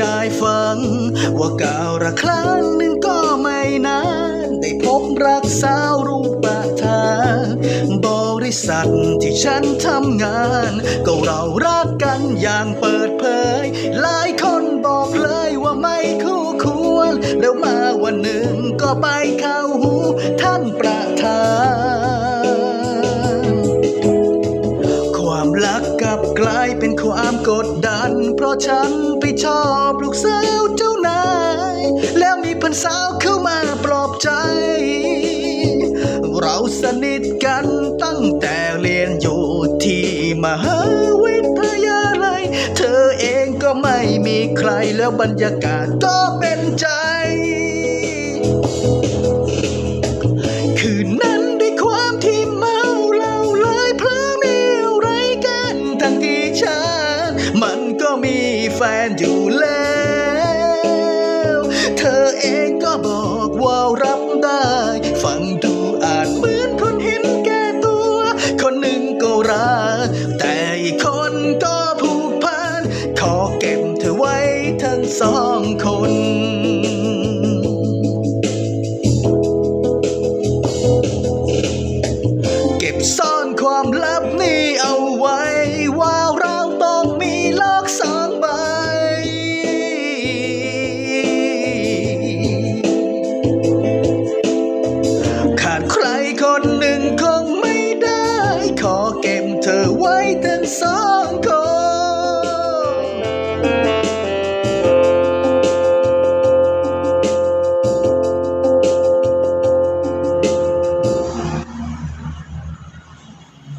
ได้ฟัง ว่าก่าวระครั้งหนึ่งก็ไม่นาน ได้พบรักสาวรูปทาบริษัทที่ฉันทำงาน ก็เรารักกันอย่างเปิดเผย หลายคนบอกเลยว่าไม่คู่ควร แล้วมาวันหนึ่งก็ไปเข้าหูท่านประธานความรักกลับกลายเป็นความกดดัน ราะฉันไปชอบลูกสาวเจ้านาย แล้วมีเพื่อนสาวเข้ามาปลอบใจ เราสนิทกันตั้งแต่เรียนอยู่ที่มหาวิทยาลัย เธอเองก็ไม่มีใครแล้วบรรยากาศก็เป็นใจ แฟนอยู่แล้ว เธอเองก็บอกว่ารับได้ ฟังดูอาจเหมือนคนเห็นแก่ตัว คนหนึ่งก็รัก แต่อีกคนก็ผูกพัน ขอเก็บเธอไว้ทั้งสองคนเก็บซ่อนความลับนี้ ค